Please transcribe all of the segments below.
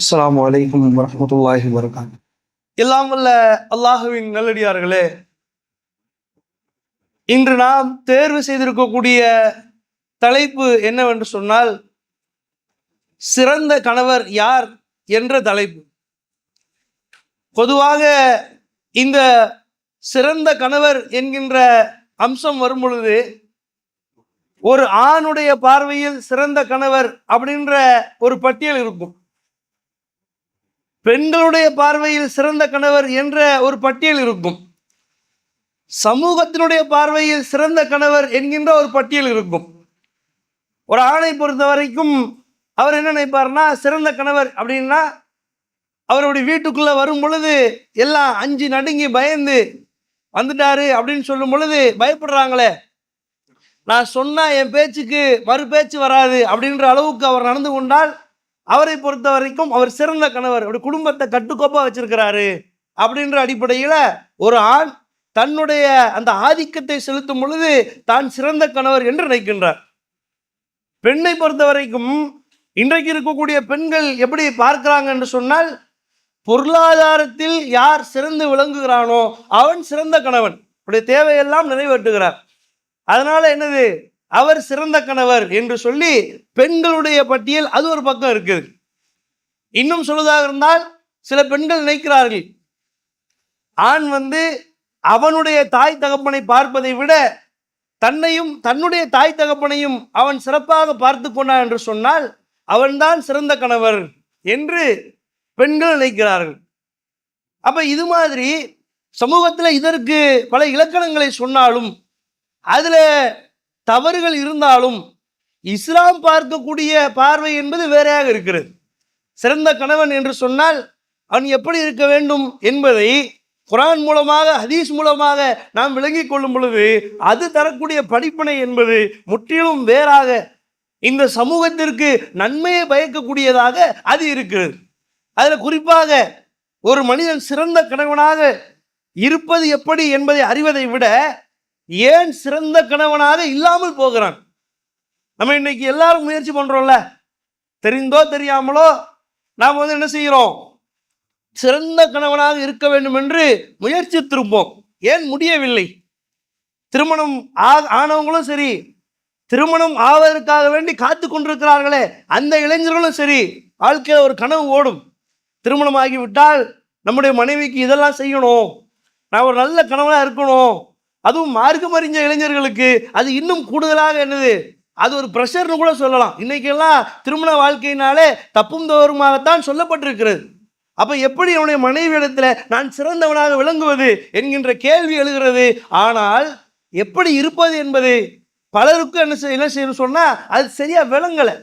அஸ்லாம் வலைக்கம் வரமத்துல்லாஹி வரகாத் எல்லாம் வல்ல அல்லாஹுவின் நல்லடியார்களே இன்று நாம் தேர்வு செய்திருக்கக்கூடிய தலைப்பு என்னவென்று சொன்னால் சிறந்த கணவர் யார் என்ற தலைப்பு. பொதுவாக இந்த சிறந்த கணவர் என்கின்ற அம்சம் வரும் பொழுது ஒரு ஆணுடைய பார்வையில் சிறந்த கணவர் அப்படின்ற ஒரு பட்டியல் இருக்கும். பெண்களுடைய பார்வையில் சிறந்த கணவர் என்ற ஒரு பட்டியல் இருக்கும். சமூகத்தினுடைய பார்வையில் சிறந்த கணவர் என்கின்ற ஒரு பட்டியல் இருக்கும். ஒரு ஆணை பொறுத்த வரைக்கும் அவர் என்ன நினைப்பார்னா சிறந்த கணவர் அப்படின்னா அவருடைய வீட்டுக்குள்ளே வரும் பொழுது எல்லாம் அஞ்சு நடுங்கி பயந்து வந்துட்டாரு அப்படின்னு சொல்லும் பொழுது பயப்படுறாங்களே. நான் சொன்னால் என் பேச்சுக்கு மறு பேச்சு வராது அப்படின்ற அளவுக்கு அவர் நடந்து கொண்டால் அவரை பொறுத்த வரைக்கும் அவர் சிறந்த கணவர். அப்படி குடும்பத்தை கட்டுக்கோப்பாக வச்சிருக்கிறாரு அப்படின்ற அடிப்படையில் ஒரு ஆண் தன்னுடைய அந்த ஆதிக்கத்தை செலுத்தும் பொழுது தான் சிறந்த கணவர் என்று நினைக்கின்றார். பெண்ணை பொறுத்த வரைக்கும் இன்றைக்கு இருக்கக்கூடிய பெண்கள் எப்படி பார்க்கிறாங்க என்று சொன்னால் பொருளாதாரத்தில் யார் சிறந்து விளங்குகிறானோ அவன் சிறந்த கணவன். அவருடைய தேவையெல்லாம் நிறைவேற்றுகிறார். அதனால என்னது? அவர் சிறந்த கணவர் என்று சொல்லி பெண்களுடைய பட்டியல் அது ஒரு பக்கம் இருக்குது. இன்னும் சொல்வதாக இருந்தால் சில பெண்கள் நினைக்கிறார்கள். ஆண் வந்து அவனுடைய தாய் தகப்பனை பார்ப்பதை விட தன்னையும் தன்னுடைய தாய் தகப்பனையும் அவன் சிறப்பாக பார்த்து கொண்டான் என்று சொன்னால் அவன்தான் சிறந்த கணவர் என்று பெண்கள் நினைக்கிறார்கள். அப்ப இது மாதிரி சமூகத்தில் இதற்கு பல இலக்கணங்களை சொன்னாலும் அதில் தவறுகள் இருந்தாலும் இஸ்லாம் பார்க்கக்கூடிய பார்வை என்பது வேறையாக இருக்கிறது. சிறந்த கணவன் என்று சொன்னால் அவன் எப்படி இருக்க வேண்டும் என்பதை குரான் மூலமாக ஹதீஸ் மூலமாக நாம் விளங்கிக் கொள்ளும் பொழுது அது தரக்கூடிய படிப்பினை என்பது முற்றிலும் வேறாக இந்த சமூகத்திற்கு நன்மையை பயக்கக்கூடியதாக அது இருக்கிறது. அதில் குறிப்பாக ஒரு மனிதன் சிறந்த கணவனாக இருப்பது எப்படி என்பதை அறிவதை விட ஏன் சிறந்த கணவனாக இல்லாமல் போகிறான்? நம்ம இன்னைக்கு எல்லாரும் முயற்சி பண்றோம்ல. தெரிந்தோ தெரியாமலோ நாம் வந்து என்ன செய்கிறோம்? சிறந்த கணவனாக இருக்க வேண்டும் என்று முயற்சித்திருப்போம். ஏன் முடியவில்லை? திருமணம் ஆ- ஆனவங்களும் சரி திருமணம் ஆவதற்காக வேண்டி காத்து கொண்டிருக்கிறார்களே அந்த இளைஞர்களும் சரி வாழ்க்கையில் ஒரு கனவு ஓடும். திருமணம் ஆகிவிட்டால் நம்முடைய மனைவிக்கு இதெல்லாம் செய்யணும். நான் ஒரு நல்ல கணவனாக இருக்கணும். அதுவும் மார்க்கம் அறிஞ்ச இளைஞர்களுக்கு அது இன்னும் கூடுதலாக என்னது? அது ஒரு ப்ரெஷர்னு கூட சொல்லலாம். இன்னைக்கெல்லாம் திருமண வாழ்க்கையினாலே தப்பும் தவறுமாகத்தான் சொல்லப்பட்டிருக்கிறது. அப்போ எப்படி அவனுடைய மனைவி இடத்துல நான் சிறந்தவனாக விளங்குவது என்கின்ற கேள்வி எழுகிறது. ஆனால் எப்படி இருப்பது என்பது பலருக்கும் என்ன செய்ய என்ன செய்யணும் சொன்னால் அது சரியாக விளங்கலை.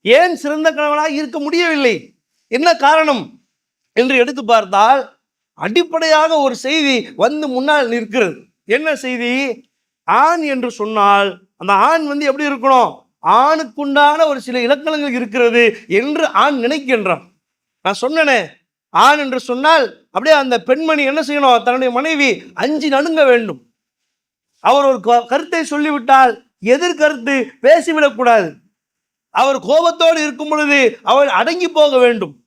ஏன் சிறந்த கணவனாக இருக்க முடியவில்லை? என்ன காரணம்? என்று எடுத்து பார்த்தால் அடிப்படையாக ஒரு செய்தி வந்து முன்னால் நிற்கிறது. என்ன செய்தி? ஆண் என்று சொன்னால் அந்த ஆண் வந்து எப்படி இருக்கணும்? ஆணுக்குண்டான ஒரு சில இலக்கணங்கள் இருக்கிறது என்று ஆண் நினைக்கின்றான். நான் சொன்னனே ஆண் என்று சொன்னால் அப்படியே அந்த பெண்மணி என்ன செய்யணும்? தன்னுடைய மனைவி அஞ்சு நடுங்க வேண்டும். அவர் ஒரு க- கருத்தை சொல்லிவிட்டால் எதிர்கருத்து பேசிவிடக்கூடாது. அவர் கோபத்தோடு இருக்கும் பொழுது அவள் அடங்கி போக வேண்டும்.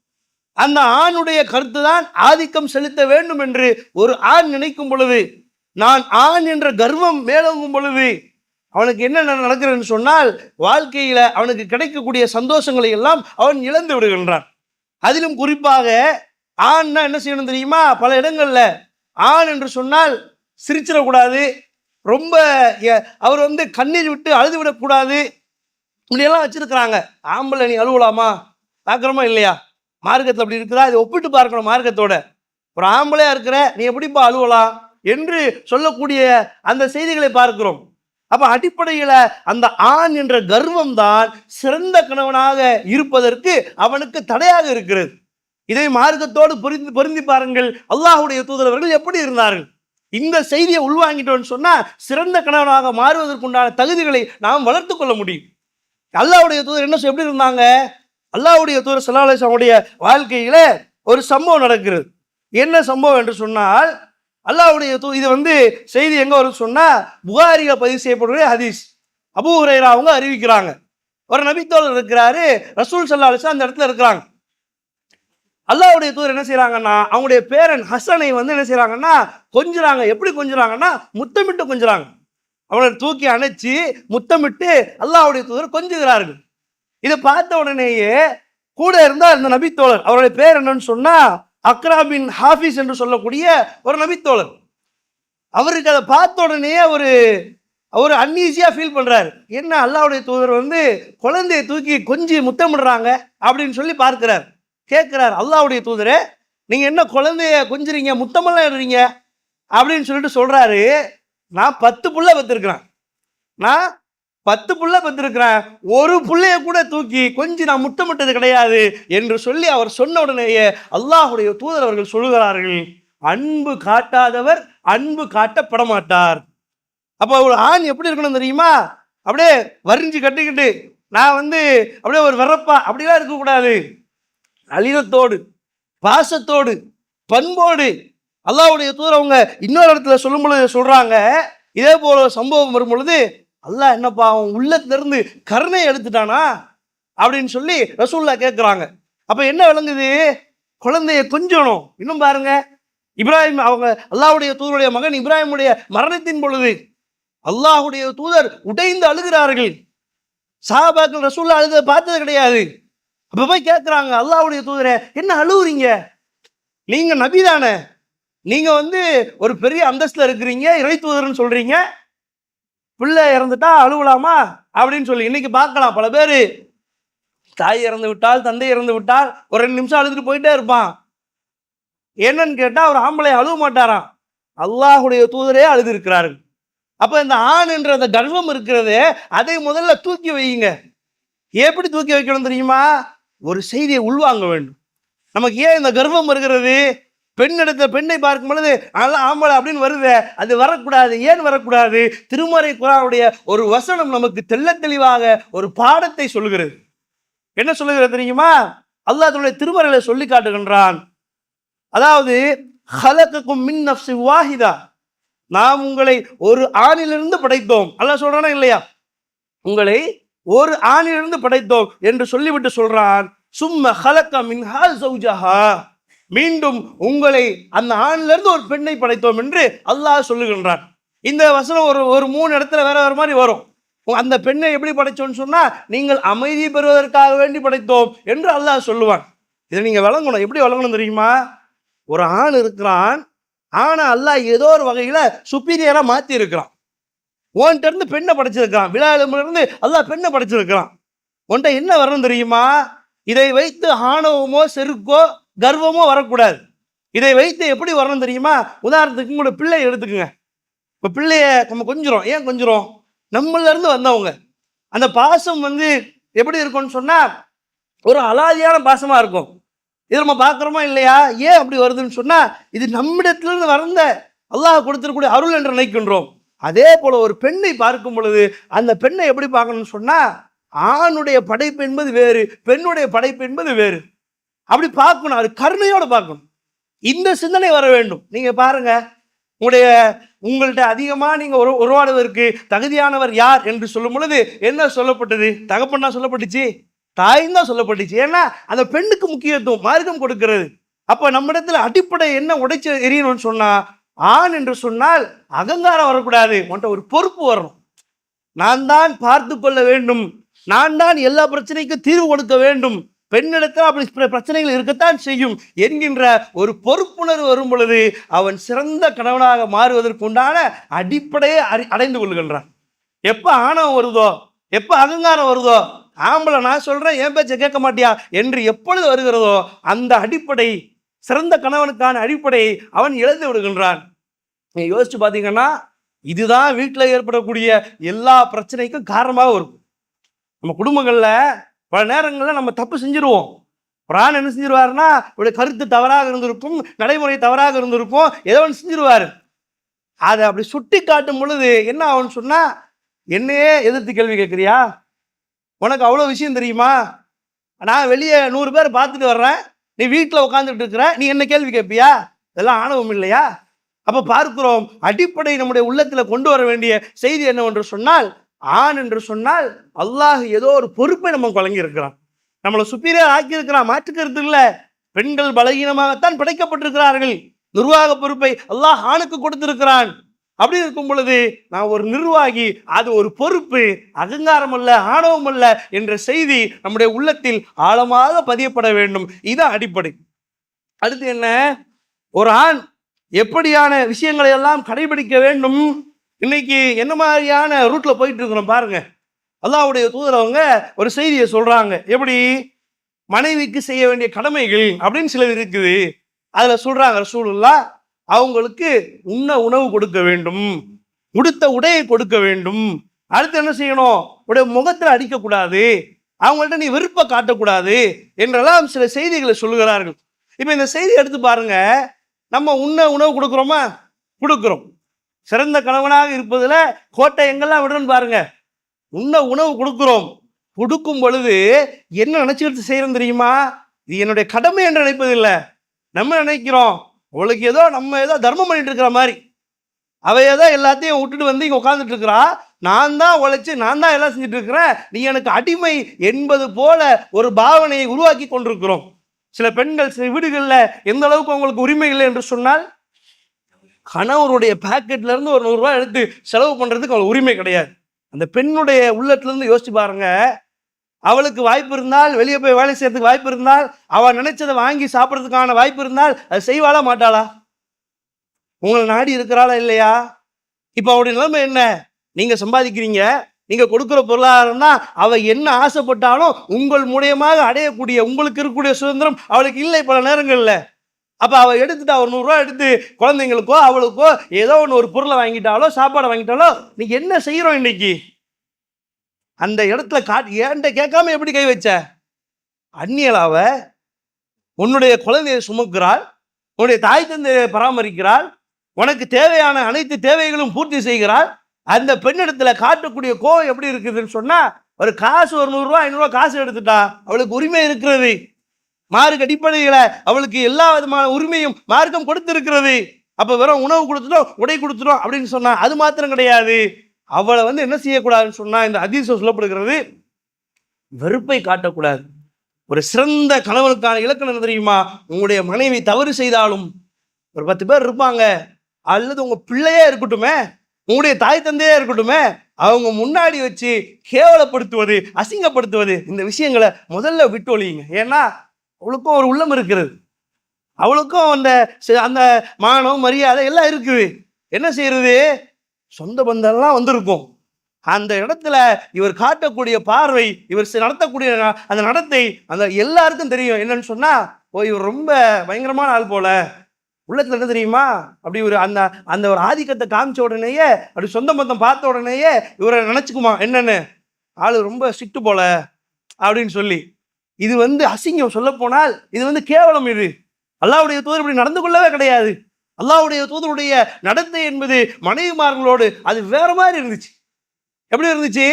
அந்த ஆணுடைய கருத்து தான் ஆதிக்கம் செலுத்த வேண்டும் என்று ஒரு ஆண் நினைக்கும் பொழுது நான் ஆண் என்ற கர்வம் மேலோங்கும் பொழுது அவனுக்கு என்ன நட- நடக்கிறதுன்னு சொன்னால் வாழ்க்கையில் அவனுக்கு கிடைக்கக்கூடிய சந்தோஷங்களை எல்லாம் அவன் இழந்து விடுகின்றான். அதிலும் குறிப்பாக ஆண்னா என்ன செய்யணும் தெரியுமா? பல இடங்களில் ஆண் என்று சொன்னால் சிரிச்சிடக்கூடாது ரொம்ப அவர் வந்து கண்ணீர் விட்டு அழுது விடக்கூடாது. இப்படியெல்லாம் வச்சுருக்கிறாங்க. ஆம்பளை நீ அழுவலாமா? பார்க்குறோமா இல்லையா? மார்க்கத்தில் அப்படி இருக்குதா? இதை ஒப்பிட்டு பார்க்கணும் மார்க்கத்தோட. ஒரு ஆம்பளையாக இருக்கிற நீ எப்படிப்பா அழுவலாம்? என்று சொல்லக்கூடிய அந்த செய்திகளை பார்க்கிறோம். அப்ப அடிப்படையில அந்த ஆண் என்ற கர்வம் தான் சிறந்த கணவனாக இருப்பதற்கு அவனுக்கு தடையாக இருக்கிறது. இதை மார்க்கத்தோடு பொருந்தி பொருந்தி பாருங்கள். அல்லாஹுடைய தூதரவர்கள் எப்படி இருந்தார்கள்? இந்த செய்தியை உள்வாங்கிட்டோம்னு சொன்னா சிறந்த கணவனாக மாறுவதற்குண்டான தகுதிகளை நாம் வளர்த்து கொள்ள முடியும். அல்லாவுடைய தூதர் என்ன எப்படி இருந்தாங்க? அல்லாவுடைய தூதர் சல்லாஹுடைய வாழ்க்கையில ஒரு சம்பவம் நடக்கிறது. என்ன சம்பவம் என்று சொன்னால் அல்லாவுடைய தூ இது வந்து செய்தி எங்கே வரும் சொன்னால் புகாரியில் பதிவு செய்யப்படுற ஹதீஸ். அபூ ஹுரேரா அவங்க அறிவிக்கிறாங்க. ஒரு நபித்தோழர் இருக்கிறாரு ரசூல் சல்லா அலிஸ்லாம் அந்த இடத்துல இருக்கிறாங்க. அல்லாவுடைய தூர் என்ன செய்கிறாங்கன்னா அவங்களுடைய பேரன் ஹசனை வந்து என்ன செய்கிறாங்கன்னா கொஞ்சுறாங்க. எப்படி கொஞ்சுறாங்கன்னா முத்தமிட்டு கொஞ்சுறாங்க. அவனை தூக்கி அணைச்சி முத்தமிட்டு அல்லாவுடைய தூதர் கொஞ்சுகிறார்கள். இதை பார்த்த உடனேயே கூட இருந்தால் அந்த நபித்தோழர் அவருடைய பேர் என்னன்னு சொன்னால் அக்ரா பின் ஹாஃபிஸ் என்று சொல்லக்கூடிய ஒரு நபித்தோழர். அவருக்கு அதை பார்த்த உடனே அவர் அவர் அன்ஈஸியாக ஃபீல் பண்ணுறாரு என்ன அல்லாவுடைய தூதர் வந்து குழந்தையை தூக்கி கொஞ்சி முத்தமிடுறாங்க அப்படின்னு சொல்லி பார்க்கிறார். கேட்குறார் அல்லாவுடைய தூதரே நீங்கள் என்ன குழந்தைய கொஞ்சுறீங்க முத்தமெல்லாம் இடுறீங்க அப்படின்னு சொல்லிட்டு சொல்கிறாரு நான் பத்து புள்ள பெற்றிருக்கிறேன் நான் பத்து புள்ள பெற்றிருக்கிறேன் ஒரு புள்ளைய கூட தூக்கி கொஞ்சம் நான் முட்டமிட்டது கிடையாது என்று சொல்லி அவர் சொன்ன உடனேயே அல்லாஹுடைய தூதர் அவர்கள் சொல்லுகிறார்கள் அன்பு காட்டாதவர் அன்பு காட்டப்பட மாட்டார் அப்போ ஒரு ஆண் எப்படி இருக்கணும் தெரியுமா? அப்படியே வரிஞ்சு கட்டிக்கிட்டு நான் வந்து அப்படியே ஒரு வெறப்பா அப்படிலாம் இருக்கக்கூடாது. அலினத்தோடு பாசத்தோடு பண்போடு. அல்லாஹ்வுடைய தூதர் அவங்க இன்னொரு இடத்துல சொல்லும் பொழுது சொல்கிறாங்க இதே போல சம்பவம் வரும் பொழுது அல்லா என்னப்பா அவன் உள்ளத்திலிருந்து கருணை எடுத்துட்டானா? அப்படின்னு சொல்லி ரசூல்லா கேட்குறாங்க அப்போ என்ன விளங்குது? குழந்தைய கொஞ்சணும். இன்னும் பாருங்க. இப்ராஹிம் அவங்க அல்லாவுடைய தூதருடைய மகன் இப்ராஹிமுடைய மரணத்தின் பொழுது அல்லாஹுடைய தூதர் உடைந்து அழுகிறார்கள். சாபாக்கள் ரசூல்லா அழுத பார்த்தது கிடையாது. அப்போ போய் கேட்குறாங்க அல்லாஹ்வுடைய தூதரை என்ன அழுகுறீங்க நீங்கள் நபி தானே. வந்து ஒரு பெரிய அந்தஸ்தில் இருக்கிறீங்க இறை தூதர்னு சொல்கிறீங்க பிள்ளை இறந்துட்டா அழுவலாமா? அப்படின்னு சொல்லி இன்னைக்கு பார்க்கலாம். பல பேர் தாய் இறந்து விட்டால் தந்தை இறந்து விட்டால் ஒரு ரெண்டு நிமிஷம் அழுதுட்டு போயிட்டே இருப்பான். என்னன்னு கேட்டால் அவர் ஆம்பளை அழுவ மாட்டாராம். அல்லாஹுடைய தூதரே அழுது அப்போ இந்த ஆண் என்ற அந்த கர்வம் இருக்கிறதே அதை முதல்ல தூக்கி வையுங்க. எப்படி தூக்கி வைக்கணும் தெரியுமா? ஒரு செய்தியை உள்வாங்க வேண்டும். நமக்கு ஏன் இந்த கர்வம் இருக்கிறது பெண் எடுத்த பெண்ணை பார்க்கும் பொழுது நல்லா ஆம்பளை அப்படின்னு வருது. அது வரக்கூடாது. ஏன் வரக்கூடாது? திருமறை குரானுடைய ஒரு வசனம் நமக்கு தெள்ள தெளிவாக ஒரு பாடத்தை சொல்லுகிறது. என்ன சொல்லுகிறது தெரியுமா? அல்லாஹ் தன்னுடைய திருமறையில சொல்லி காட்டுகின்றான். அதாவது ஹலக்குக்கும் மின் நஃப்சி வாஹிதா. நாம் உங்களை ஒரு ஆணிலிருந்து படைத்தோம். அல்ல சொல்றானா இல்லையா? உங்களை ஒரு ஆணிலிருந்து படைத்தோம் என்று சொல்லிவிட்டு சொல்றான். சும்ம ஹலக்க மின்ஹா சௌஜஹா. மீண்டும் உங்களை அந்த ஆணிலிருந்து ஒரு பெண்ணை படைத்தோம் என்று அல்லாஹ் சொல்லுகின்றான். இந்த வசனம் ஒரு ஒரு மூணு இடத்துல வேற வேறு மாதிரி வரும். அந்த பெண்ணை எப்படி படைச்சோம்னு சொன்னால் நீங்கள் அமைதி பெறுவதற்காக வேண்டி படைத்தோம் என்று அல்லாஹ் சொல்லுவான். இதை நீங்கள் வழங்கணும். எப்படி வழங்கணும் தெரியுமா? ஒரு ஆண் இருக்கிறான். ஆனால் அல்லாஹ் ஏதோ ஒரு வகையில் சுப்பீரியராக மாற்றி இருக்கிறான். உன்கிட்ட இருந்து பெண்ணை படைச்சிருக்கிறான். விழாவிலிருந்து அல்லாஹ் பெண்ணை படைச்சிருக்கிறான். உன்கிட்ட என்ன வரணும் தெரியுமா? இதை வைத்து ஆணவமோ செருக்கோ கர்வமும் வரக்கூடாது. இதை வைத்து எப்படி வரணும் தெரியுமா? உதாரணத்துக்கு உங்களோட பிள்ளையை எடுத்துக்கோங்க. இப்போ பிள்ளைய நம்ம கொஞ்சிரும் ஏன் கொஞ்சிரும் நம்மளிருந்து வந்தவங்க. அந்த பாசம் வந்து எப்படி இருக்கும்னு சொன்னால் ஒரு அலாதியான பாசமாக இருக்கும். இது நம்ம பார்க்குறோமா இல்லையா? ஏன் அப்படி வருதுன்னு சொன்னால் இது நம்மிடத்திலிருந்து வந்த அல்லாஹ் கொடுத்துருக்கூடிய அருள் என்று நினைக்கின்றோம். அதே போல் ஒரு பெண்ணை பார்க்கும் பொழுது அந்த பெண்ணை எப்படி பார்க்கணும்னு சொன்னால் ஆணுடைய படைப்பு என்பது வேறு பெண்ணுடைய படைப்பு என்பது வேறு. அப்படி பார்க்கணும். அது கருணையோடு பார்க்கணும். இந்த சிந்தனை வர வேண்டும். நீங்கள் பாருங்க. உங்களுடைய உங்கள்கிட்ட அதிகமாக நீங்கள் உரு உருவாடுவதற்கு தகுதியானவர் யார் என்று சொல்லும் பொழுது என்ன சொல்லப்பட்டது? தகப்பன்னா சொல்லப்பட்டுச்சு. தாயும் தான் சொல்லப்பட்டுச்சு. ஏன்னா அந்த பெண்ணுக்கு முக்கியத்துவம் மார்க்கம் கொடுக்கிறது. அப்போ நம்மிடத்தில் அடிப்படை என்ன உடைச்சு எரியணும்னு சொன்னால் ஆண் என்று சொன்னால் அகங்காரம் வரக்கூடாது. உன்ட்ட ஒரு பொறுப்பு வரணும். நான் தான் பார்த்து கொள்ள வேண்டும். நான் தான் எல்லா பிரச்சனைக்கும் தீர்வு கொடுக்க வேண்டும். பெண்ணிடத்தில் அப்படி பிரச்சனைகள் இருக்கத்தான் செய்யும் என்கின்ற ஒரு பொறுப்புணர்வு வரும் பொழுது அவன் சிறந்த கணவனாக மாறுவதற்கு உண்டான அடிப்படையை அறி அடைந்து கொள்கின்றான். எப்போ ஆணவம் வருதோ எப்போ அகங்காரம் வருதோ ஆம்பளை நான் சொல்கிறேன் என் பேச்சை கேட்க மாட்டியா என்று எப்பொழுது வருகிறதோ அந்த அடிப்படை சிறந்த கணவனுக்கான அடிப்படையை அவன் இழந்து விடுகின்றான். நீங்க யோசிச்சு பார்த்தீங்கன்னா இதுதான் வீட்டில் ஏற்படக்கூடிய எல்லா பிரச்சனைக்கும் காரணமாக இருக்கும். நம்ம குடும்பங்களில் பல நேரங்களில் நம்ம தப்பு செஞ்சிருவோம். பிரான் என்ன செஞ்சிருவாருன்னா இவருடைய கருத்து தவறாக இருந்திருக்கும் நடைமுறை தவறாக இருந்திருக்கும் ஏதோ ஒன்று செஞ்சிருவார். அதை அப்படி சுட்டி காட்டும் பொழுது என்ன ஆகும்னு சொன்னால் என்னையே எதிர்த்து கேள்வி கேட்குறியா? உனக்கு அவ்வளோ விஷயம் தெரியுமா? நான் வெளியே நூறு பேர் பார்த்துட்டு வர்றேன். நீ வீட்டில் உட்காந்துட்டு இருக்கிற நீ என்ன கேள்வி கேட்பியா? இதெல்லாம் ஆணவம் இல்லையா? அப்போ பார்க்கிறோம் அடிப்படை நம்முடைய உள்ளத்தில் கொண்டு வர வேண்டிய செய்தி என்னவென்று சொன்னால் ஆண் என்று சொன்னால் அல்லாஹ் ஏதோ ஒரு பொறுப்பை நம்ம வழங்கியிருக்கிறான். நம்மளை சுப்பீரியர் ஆக்கியிருக்கிறான் மாற்றுக்கிறது இல்லை. பெண்கள் பலகீனமாகத்தான் படைக்கப்பட்டிருக்கிறார்கள். நிர்வாக பொறுப்பை அல்லாஹ் ஆணுக்கு கொடுத்திருக்கிறான். அப்படி இருக்கும் பொழுது நான் ஒரு நிர்வாகி அது ஒரு பொறுப்பு அகங்காரம் அல்ல ஆணவம் அல்ல என்ற செய்தி நம்முடைய உள்ளத்தில் ஆழமாக பதியப்பட வேண்டும். இதுதான் அடிப்படை. அடுத்து என்ன? ஒரு ஆண் எப்படியான விஷயங்களை எல்லாம் கடைபிடிக்க வேண்டும்? இன்னைக்கு என்ன மாதிரியான ரூட்ல போயிட்டு இருக்கிறோம் பாருங்க. அல்லாவுடைய தூதரவங்க ஒரு செய்தியை சொல்றாங்க. எப்படி? மனைவிக்கு செய்ய வேண்டிய கடமைகள் அப்படின்னு சிலது இருக்குது. அதுல சொல்றாங்க ரசூலுல்லா அவங்களுக்கு உண்ண உணவு கொடுக்க வேண்டும். உடுத்த உடையை கொடுக்க வேண்டும். அடுத்து என்ன செய்யணும்? உடைய முகத்தில் அடிக்கக்கூடாது. அவங்கள்ட்ட நீ விருப்ப காட்டக்கூடாது என்றெல்லாம் சில செய்திகளை சொல்லுகிறார்கள். இப்போ இந்த செய்தி எடுத்து பாருங்க. நம்ம உண்ண உணவு கொடுக்குறோமா? கொடுக்குறோம். சிறந்த கணவனாக இருப்பதில் கோட்டை எங்கெல்லாம் விடுறோன்னு பாருங்க. உண்ண உணவு கொடுக்குறோம். கொடுக்கும் பொழுது என்ன நினைச்சுக்கிட்டு செய்கிறோம் தெரியுமா? இது என்னுடைய கடமை என்று நினைப்பதில்லை. நம்ம நினைக்கிறோம். அவளுக்கு ஏதோ நம்ம ஏதோ தர்மம் பண்ணிட்டு இருக்கிற மாதிரி. அவ ஏதோ எல்லாத்தையும் விட்டுட்டு வந்து இங்கே உட்காந்துட்டு இருக்கிறா. நான் தான் உழைச்சி நான் தான் எல்லாம் செஞ்சுட்டு இருக்கிறேன். நீ எனக்கு அடிமை என்பது போல ஒரு பாவனையை உருவாக்கி கொண்டிருக்கிறோம். சில பெண்கள் சில வீடுகளில் எந்த அளவுக்கு அவங்களுக்கு உரிமை இல்லை என்று சொன்னால் கணவருடைய பாக்கெட்லேருந்து ஒரு நூறுரூவா எடுத்து செலவு பண்றதுக்கு அவளுக்கு உரிமை கிடையாது. அந்த பெண்ணுடைய உள்ளத்துல இருந்து யோசிச்சு பாருங்க. அவளுக்கு வாய்ப்பு இருந்தால் வெளியே போய் வேலை செய்யறதுக்கு வாய்ப்பு இருந்தால் அவள் நினைச்சதை வாங்கி சாப்பிட்றதுக்கான வாய்ப்பு இருந்தால் அது செய்வாளா மாட்டாளா? உங்களை நாடி இருக்கிறாளா இல்லையா? இப்போ அவருடைய நிலைமை என்ன? நீங்க சம்பாதிக்கிறீங்க. நீங்க கொடுக்குற பொருளாதாரம் தான் அவ என்ன ஆசைப்பட்டாலும் உங்கள் மூலியமாக அடையக்கூடிய உங்களுக்கு இருக்கக்கூடிய சுதந்திரம் அவளுக்கு இல்லை பல நேரங்கள்ல. அப்போ அவள் எடுத்துட்டா ஒரு நூறுரூவா எடுத்து குழந்தைங்களுக்கோ அவளுக்கோ ஏதோ ஒன்று ஒரு பொருளை வாங்கிட்டாலோ சாப்பாடை வாங்கிட்டாலோ நீ என்ன செய்கிறோம் இன்னைக்கு? அந்த இடத்துல காட் ஏன்ட்ட கேட்காம எப்படி கை வச்ச? அந்நியலாவ உன்னுடைய குழந்தையை சுமக்கிறாள் உன்னுடைய தாய் தந்தையை பராமரிக்கிறாள் உனக்கு தேவையான அனைத்து தேவைகளும் பூர்த்தி செய்கிறாள் அந்த பெண்ணிடத்தில் காட்டக்கூடிய கோவம் எப்படி இருக்குதுன்னு சொன்னால் ஒரு காசு ஒரு நூறுரூவா ஐநூறுரூவா காசு எடுத்துட்டா அவளுக்கு உரிமை இருக்கிறது. மார்க் அடிப்படையில் அவளுக்கு எல்லா விதமான உரிமையும் மார்க்கம் கொடுத்திருக்கிறது. அப்போ வெறும் உணவு கொடுத்துட்டோம் உடை கொடுத்துட்டோம் அப்படின்னு சொன்னால் அது மாத்திரம் கிடையாது. அவளை வந்து என்ன செய்யக்கூடாதுன்னு சொன்னால் இந்த அதிசயம் சொல்லப்படுகிறது வெறுப்பை காட்டக்கூடாது. ஒரு சிறந்த கணவனுக்கான இலக்கணம் தெரியுமா? உங்களுடைய மனைவி தவறு செய்தாலும் ஒரு பத்து பேர் இருப்பாங்க. அல்லது உங்கள் பிள்ளையே இருக்கட்டுமே உங்களுடைய தாய் தந்தையே இருக்கட்டுமே அவங்க முன்னாடி வச்சு கேவலப்படுத்துவது அசிங்கப்படுத்துவது இந்த விஷயங்களை முதல்ல விட்டு ஒழியுங்க. ஏன்னா அவளுக்கும் ஒரு உள்ளம் இருக்கிறது. அவளுக்கும் அந்த அந்த மானம் மரியாதை எல்லாம் இருக்குது என்ன செய்யறது சொந்த பந்தம்லாம் வந்திருக்கும். அந்த இடத்துல இவர் காட்டக்கூடிய பார்வை இவர் நடத்தக்கூடிய அந்த நடத்தை அந்த எல்லாருக்கும் தெரியும். என்னன்னு சொன்னா ஓ இவர் ரொம்ப பயங்கரமான ஆள் போல. உள்ளத்துல என்ன தெரியுமா? அப்படி ஒரு அந்த அந்த ஒரு ஆதிக்கத்தை காமிச்ச உடனேயே அப்படி சொந்த பந்தம் பார்த்த உடனேயே இவரை நினைச்சுக்குமா என்னன்னு? ஆள் ரொம்ப ஸ்ட்ரிக்ட் போல அப்படின்னு சொல்லி. இது வந்து அசிங்கம் சொல்ல போனால் இது வந்து கேவலம் இது. அல்லாவுடைய தூதர் இப்படி நடந்து கொள்ளவே கிடையாது. அல்லாவுடைய தூதருடைய நடத்தை என்பது மனைவிமார்களோடு அது வேற மாதிரி இருந்துச்சு. எப்படி இருந்துச்சு?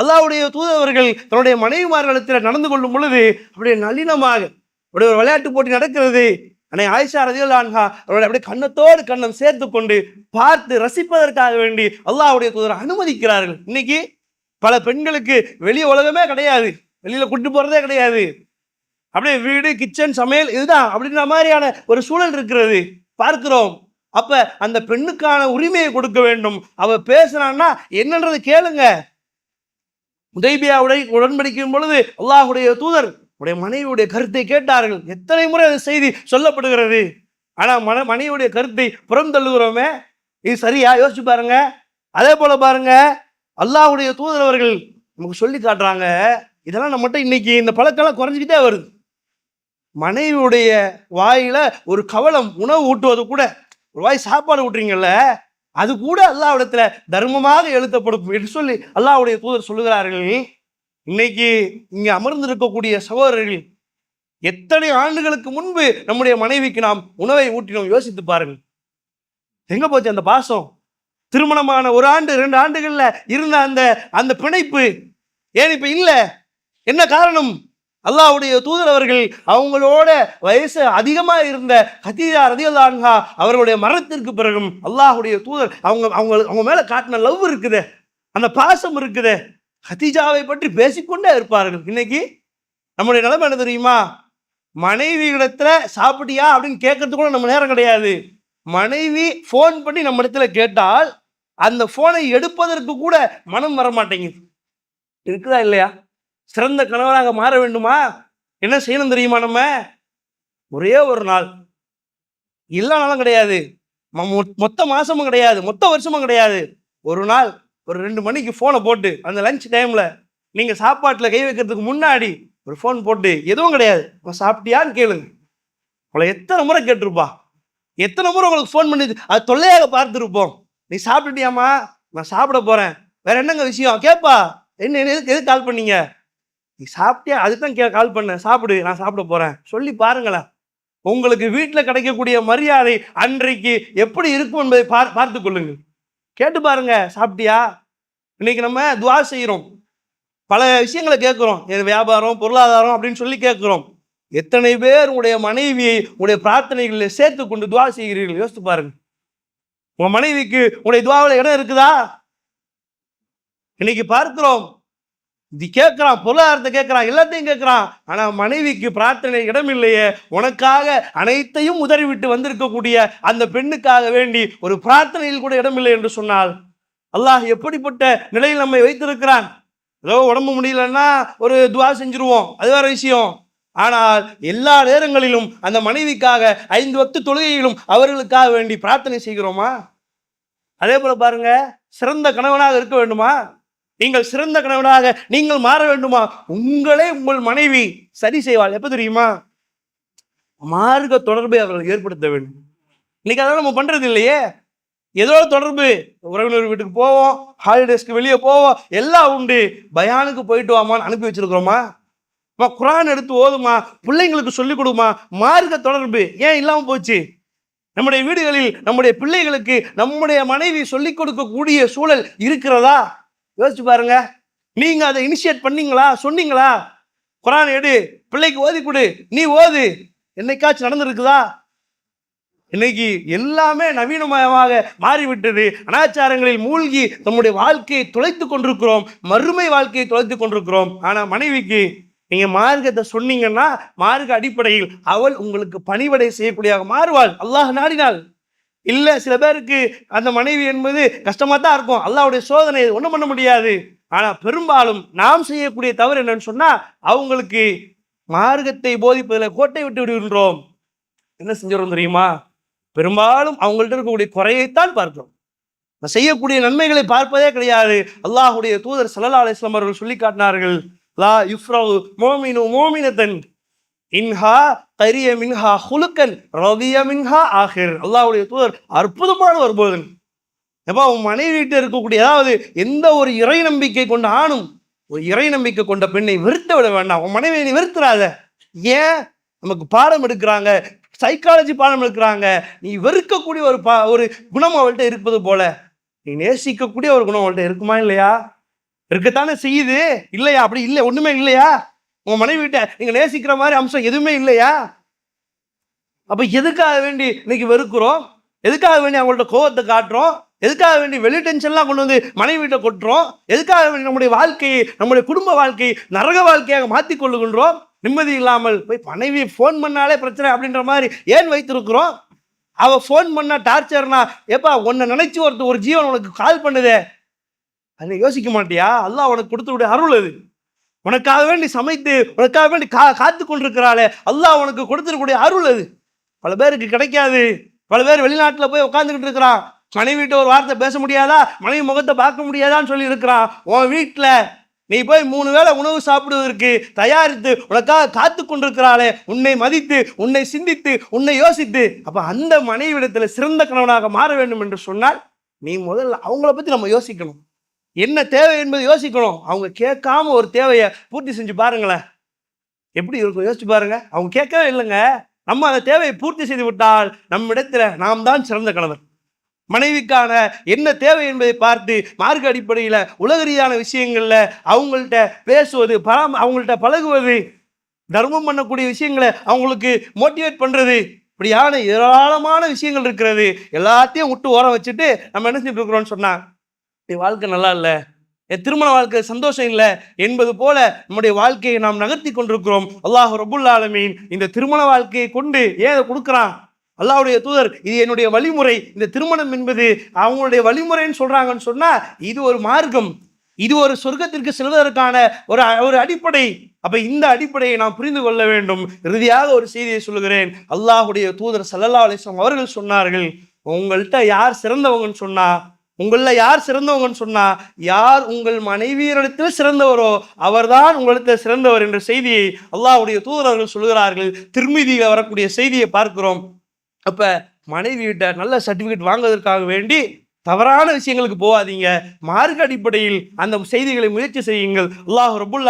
அல்லாவுடைய தூதவர்கள் தன்னுடைய மனைவிமார்களிடத்தில் நடந்து கொள்ளும் பொழுது அப்படியே நளினமாக அப்படியே ஒரு விளையாட்டு போட்டி நடக்கிறது. அன்னை ஆயிஷா ரதியுல் அவருடைய அப்படியே கண்ணத்தோடு கண்ணம் சேர்த்து கொண்டு பார்த்து ரசிப்பதற்காக வேண்டி அல்லாவுடைய தூதர் அனுமதிக்கிறார்கள். இன்னைக்கு பல பெண்களுக்கு வெளி உலகமே கிடையாது. வெளியில் கூட்டு போகிறதே கிடையாது. அப்படியே வீடு கிச்சன் சமையல் இதுதான். அப்படின்ற மாதிரியான ஒரு சூழல் இருக்கிறது. பார்க்கிறோம். அப்போ அந்த பெண்ணுக்கான உரிமையை கொடுக்க வேண்டும். அவள் பேசுறான்னா என்னன்றது கேளுங்க. உதைபியா உடை உடன்படிக்கும் பொழுது அல்லாஹுடைய தூதர் உடைய மனைவியுடைய கருத்தை கேட்டார்கள். எத்தனை முறை அந்த செய்தி சொல்லப்படுகிறது. ஆனால் மன மனைவியுடைய கருத்தை புறம் தள்ளுகிறோமே. இது சரியா? யோசிச்சு பாருங்க. அதே போல பாருங்க. அல்லாஹுடைய தூதர் அவர்கள் நமக்கு சொல்லி காட்டுறாங்க. இதெல்லாம் நம்மகிட்ட இன்னைக்கு இந்த பழக்கம்லாம் குறைஞ்சிக்கிட்டே வருது. மனைவியுடைய வாயில ஒரு கவலம் உணவு ஊட்டுவது கூட ஒரு வாய் சாப்பாடு ஊட்டுறீங்கல்ல அது கூட அல்லாஹ்விடத்துல தர்மமாக எழுத்தப்படும் என்று சொல்லி அல்லாவுடைய தூதர் சொல்லுகிறார்கள். இன்னைக்கு இங்க அமர்ந்திருக்கக்கூடிய சகோதரர்கள் எத்தனை ஆண்டுகளுக்கு முன்பு நம்முடைய மனைவிக்கு நாம் உணவை ஊட்டினோம் யோசித்து பாருங்கள். எங்க போச்சு அந்த பாசம்? திருமணமான ஒரு ஆண்டு ரெண்டு ஆண்டுகள்ல இருந்த அந்த அந்த பிணைப்பு ஏன் இப்ப இல்லை? என்ன காரணம்? அல்லாவுடைய தூதர் அவர்கள் அவங்களோட வயசு அதிகமாக இருந்த கத்தீஜா ரதியல்லான்ஹா அவர்களுடைய மரணத்திற்கு பிறகும் அல்லாஹுடைய தூதர் அவங்க அவங்க அவங்க மேலே காட்டின லவ் இருக்குது அந்த பாசம் இருக்குது. கத்தீஜாவை பற்றி பேசிக்கொண்டே இருப்பார்கள். இன்னைக்கு நம்முடைய நிலைமை என்ன தெரியுமா? மனைவி இடத்துல சாப்பிட்டியா அப்படின்னு கேட்கறதுக்கு கூட நம்ம நேரம் கிடையாது. மனைவி ஃபோன் பண்ணி நம்ம இடத்துல கேட்டால் அந்த ஃபோனை எடுப்பதற்கு கூட மனம் வர மாட்டேங்குது இருக்குதா இல்லையா? சிறந்த கணவராக மாற வேண்டுமா? என்ன செய்யணும் தெரியுமா நம்ம? ஒரே ஒரு நாள். எல்லா நாளும் கிடையாது மொத்த மாசமும் கிடையாது. மொத்த வருஷமும் கிடையாது. ஒரு நாள் ஒரு ரெண்டு மணிக்கு ஃபோனை போட்டு அந்த லஞ்ச் டைமில் நீங்கள் சாப்பாட்டில் கை வைக்கிறதுக்கு முன்னாடி ஒரு ஃபோன் போட்டு எதுவும் கிடையாது. "அம்மா, சாப்பிட்டியான்னு கேளுங்க. உங்களை எத்தனை முறை கேட்டிருப்பா? எத்தனை முறை உங்களுக்கு ஃபோன் பண்ணி அது தொல்லையாக பார்த்துருப்போம். நீ சாப்பிட்டுட்டியாம்மா? நான் சாப்பிட போகிறேன் வேற என்னங்க விஷயம்? கேட்பா என்ன எதுக்கு எதுக்கு கால் பண்ணீங்க? நீ சாப்பிட்டியா? அதுக்கு தான் கே கால் பண்ணேன். சாப்பிடு நான் சாப்பிட போகிறேன் சொல்லி பாருங்களேன். உங்களுக்கு வீட்டில் கிடைக்கக்கூடிய மரியாதை அன்றைக்கு எப்படி இருக்கும் என்பதை பார் பார்த்து கொள்ளுங்கள். கேட்டு பாருங்க. சாப்பிட்டியா? இன்னைக்கு நம்ம துவா செய்கிறோம் பல விஷயங்களை கேட்குறோம். என் வியாபாரம் பொருளாதாரம் அப்படின்னு சொல்லி கேட்குறோம். எத்தனை பேர் உங்களுடைய மனைவியை உங்களுடைய பிரார்த்தனைகளில் சேர்த்து கொண்டு துவா செய்கிறீர்கள்? யோசித்து பாருங்க உன் மனைவிக்கு உங்களுடைய துவாவில் இடம் இருக்குதா? இன்னைக்கு பார்க்கிறோம். இது கேட்குறான் பொருளாதாரத்தை கேட்குறான் எல்லாத்தையும் கேட்குறான். ஆனால் மனைவிக்கு பிரார்த்தனை இடம் இல்லையே உனக்காக அனைத்தையும் உதறிவிட்டு வந்திருக்கக்கூடிய அந்த பெண்ணுக்காக வேண்டி ஒரு பிரார்த்தனையில் கூட இடமில்லை என்று சொன்னால் அல்லாஹ் எப்படிப்பட்ட நிலையில் நம்மை வைத்திருக்கிறான்? ஏதோ உடம்பு முடியலன்னா ஒரு துவா செஞ்சுருவோம். அது வேற விஷயம். ஆனால் எல்லா நேரங்களிலும் அந்த மனைவிக்காக ஐந்து வக்து தொழுகையிலும் அவர்களுக்காக வேண்டி பிரார்த்தனை செய்கிறோமா? அதே போல் பாருங்க சிறந்த கணவனாக இருக்க வேண்டுமா? நீங்கள் சிறந்த கணவனாக நீங்கள் மாற வேண்டுமா? உங்களே உங்கள் மனைவி சரி செய்வாள். எப்போ தெரியுமா? மார்க்க தொடர்பை அவர்கள் ஏற்படுத்த வேண்டும். இன்னைக்கு அதெல்லாம் நம்ம பண்றது இல்லையே. ஏதோ தொடர்பு. உறவினர் வீட்டுக்கு போவோம் ஹாலிடேஸ்க்கு வெளியே போவோம் எல்லாம் உண்டு. பயானுக்கு போயிட்டு வாமான்னு அனுப்பி வச்சிருக்கிறோமா? அம்மா, குரான் எடுத்து ஓதுமா? பிள்ளைங்களுக்கு சொல்லிக் கொடுமா? மார்க்க தொடர்பு ஏன் இல்லாமல் போச்சு? நம்முடைய வீடுகளில் நம்முடைய பிள்ளைகளுக்கு நம்முடைய மனைவி சொல்லிக் கொடுக்கக்கூடிய சூழல் இருக்கிறதா? யோசிச்சு பாருங்க. நீங்க அதை இனிஷியேட் பண்ணீங்களா? சொன்னீங்களா? குரான் எடு பிள்ளைக்கு ஓதி கொடு நீ ஓது. என்னைக்காச்சும் நடந்திருக்குதா? இன்னைக்கு எல்லாமே நவீனமயமாக மாறிவிட்டது. அனாச்சாரங்களில் மூழ்கி நம்முடைய வாழ்க்கையை தொலைத்து கொண்டிருக்கிறோம். மறுமை வாழ்க்கையை தொலைத்து கொண்டிருக்கிறோம். ஆனால் மனைவிக்கு நீங்க மார்க்கத்தை சொன்னீங்கன்னா மார்க்க அடிப்படையில் அவள் உங்களுக்கு பணிவடை செய்யக்கூடியதாக மாறுவாள். அல்லாஹ் நாடினாள். இல்லை சில பேருக்கு அந்த மனைவி என்பது கஷ்டமாக தான் இருக்கும். அல்லாவுடைய சோதனை ஒன்றும் பண்ண முடியாது. ஆனால் பெரும்பாலும் நாம் செய்யக்கூடிய தவறு என்னன்னு சொன்னால் அவங்களுக்கு மார்க்கத்தை போதிப்பதில் கோட்டை விட்டு விடுகின்றோம். என்ன செஞ்சிடும் தெரியுமா? பெரும்பாலும் அவங்கள்ட்ட இருக்கக்கூடிய குறையைத்தான் பார்க்கிறோம். செய்யக்கூடிய நன்மைகளை பார்ப்பதே கிடையாது. அல்லாஹுடைய தூதர் சல்லா அலிஸ்லாம் அவர்கள் சொல்லி காட்டினார்கள் லா யுஃப்ரவு மோமினு மோமினத்தன் இன்ஹா கரிய மின்ஹா ஹுலுக்கன் ரவிய மின்ஹா ஆகிர். அல்லாவுடைய தூதர் அற்புதமான ஒரு போதன் எப்போ உன் மனைவிட்டு இருக்கக்கூடிய அதாவது எந்த ஒரு இறை நம்பிக்கை கொண்ட ஆணும் ஒரு இறை நம்பிக்கை கொண்ட பெண்ணை வெறுத்து விட வேண்டாம். உன் மனைவியை நீ வெறுத்துறாத. ஏன்? நமக்கு பாடம் எடுக்கிறாங்க சைக்காலஜி பாடம் எடுக்கிறாங்க. நீ வெறுக்கக்கூடிய ஒரு பா ஒரு குணம் அவள்கிட்ட இருப்பது போல. நீ நேசிக்கக்கூடிய ஒரு குணம் அவள்கிட்ட இருக்குமா இல்லையா? இருக்கத்தானே செய்யுது. இல்லையா? அப்படி இல்லை ஒன்றுமே இல்லையா? உன் மனைவிட்ட நீங்கள் நேசிக்கிற மாதிரி அம்சம் எதுவுமே இல்லையா? அப்போ எதுக்காக வேண்டி இன்னைக்கு வெறுக்கிறோம்? எதுக்காக வேண்டி அவங்கள்ட்ட கோவத்தை காட்டுறோம்? எதுக்காக வேண்டி வெளி டென்ஷன்லாம் கொண்டு வந்து மனைவி வீட்டை கொட்டுறோம்? எதுக்காக வேண்டி நம்முடைய வாழ்க்கையை நம்முடைய குடும்ப வாழ்க்கையை நரக வாழ்க்கையாக மாற்றி கொள்ளுகின்றோம்? நிம்மதி இல்லாமல் போய் மனைவி ஃபோன் பண்ணாலே பிரச்சனை அப்படின்ற மாதிரி ஏன் வைத்திருக்கிறோம்? அவள் ஃபோன் பண்ணா டார்ச்சர்னா ஏப்பா உன்னை நினைச்சு ஒருத்தர் ஒரு ஜீவன் உனக்கு கால் பண்ணுதே. அதை யோசிக்க மாட்டியா? அல்லாஹ் உனக்கு கொடுத்து விட அருள் அது. உனக்காக வேண்டி சமைத்து உனக்காக வேண்டி கா காத்து கொண்டிருக்கிறாளே. அல்லாஹ் உனக்கு கொடுத்துருக்கூடிய அருள் அது. பல பேருக்கு கிடைக்காது. பல பேர் வெளிநாட்டில் போய் உட்காந்துக்கிட்டு இருக்கிறான். மனைவிட்ட ஒரு வார்த்தை பேச முடியாதா? மனைவி முகத்தை பார்க்க முடியாதான்னு சொல்லி இருக்கிறான் உன் வீட்டில் நீ போய் மூணு வேளை உணவு சாப்பிடுவதற்கு தயாரித்து உனக்காக காத்து கொண்டிருக்கிறாளே. உன்னை மதித்து உன்னை சிந்தித்து உன்னை யோசித்து. அப்போ அந்த மனைவிடத்தில் சிறந்த கணவனாக மாற வேண்டும் என்று சொன்னால் நீ முதல்ல அவங்கள பற்றி நம்ம யோசிக்கணும். என்ன தேவை என்பதை யோசிக்கணும். அவங்க கேட்காம ஒரு தேவையை பூர்த்தி செஞ்சு பாருங்களேன். எப்படி இருக்கும்? யோசிச்சு பாருங்க. அவங்க கேட்கவே இல்லைங்க. நம்ம அந்த தேவையை பூர்த்தி செய்து விட்டால் நம்மிடத்துல நாம் தான் சிறந்த கணவர். மனைவிக்கான என்ன தேவை என்பதை பார்த்து மார்க்க அடிப்படையில் உலக ரீதியான விஷயங்களில் அவங்கள்ட்ட பேசுவது பராம அவங்கள்ட்ட பழகுவது தர்மம் பண்ணக்கூடிய விஷயங்களை அவங்களுக்கு மோட்டிவேட் பண்ணுறது இப்படியான ஏராளமான விஷயங்கள் இருக்கிறது எல்லாத்தையும் விட்டு ஓரம் வச்சுட்டு நம்ம என்ன செஞ்சுட்டு இருக்கிறோம்னு "என் வாழ்க்கை நல்லா இல்லை. என் திருமண வாழ்க்கை சந்தோஷம் இல்லை. என்பது போல நம்முடைய வாழ்க்கையை நாம் நகர்த்தி கொண்டிருக்கிறோம். அல்லாஹ் ரபுல்லாலமீன் இந்த திருமண வாழ்க்கையை கொண்டு ஏன் அதை கொடுக்குறான்? அல்லாவுடைய தூதர் இது என்னுடைய வழிமுறை. இந்த திருமணம் என்பது அவங்களுடைய வழிமுறைன்னு சொல்றாங்கன்னு சொன்னா இது ஒரு மார்க்கம். இது ஒரு சொர்க்கத்திற்கு செல்வதற்கான ஒரு ஒரு அடிப்படை. அப்ப இந்த அடிப்படையை நாம் புரிந்து கொள்ள வேண்டும். இறுதியாக ஒரு செய்தியை சொல்லுகிறேன். அல்லாஹுடைய தூதர் சல்லல்லா அலிஸ்லாம் அவர்கள் சொன்னார்கள் உங்கள்கிட்ட யார் சிறந்தவங்கன்னு சொன்னா உங்களில் யார் சிறந்தவங்கன்னு சொன்னால் யார் உங்கள் மனைவியரிடத்தில் சிறந்தவரோ அவர்தான் உங்களிடத்தில் சிறந்தவர் என்ற செய்தியை அல்லாவுடைய தூதரர்கள் சொல்கிறார்கள். திருமதியில் வரக்கூடிய செய்தியை பார்க்கிறோம். அப்போ மனைவி கிட்ட நல்ல சர்டிஃபிகேட் வாங்குவதற்காக வேண்டி தவறான விஷயங்களுக்கு போகாதீங்க. மார்க்க அடிப்படையில் அந்த செய்திகளை முயற்சி செய்யுங்கள். அல்லாஹ் ரபுல்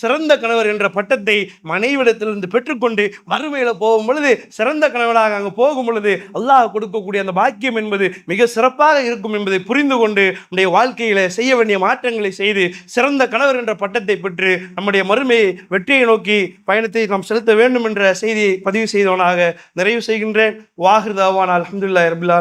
சிறந்த கணவர் என்ற பட்டத்தை மனைவிடத்திலிருந்து பெற்றுக்கொண்டு வறுமையில் போகும் பொழுது சிறந்த கணவனாக அங்கே போகும் பொழுது அல்லாஹ் கொடுக்கக்கூடிய அந்த பாக்கியம் என்பது மிக சிறப்பாக இருக்கும் என்பதை புரிந்து கொண்டு நம்முடைய வாழ்க்கையில் செய்ய வேண்டிய மாற்றங்களை செய்து சிறந்த கணவர் என்ற பட்டத்தை பெற்று நம்முடைய மறுமையை வெற்றியை நோக்கி பயணத்தை நாம் செலுத்த வேண்டும் என்ற செய்தியை பதிவு செய்தவனாக நிறைவு செய்கின்றேன். வாகிருதாவான் அலமதுல்லா ரபுல்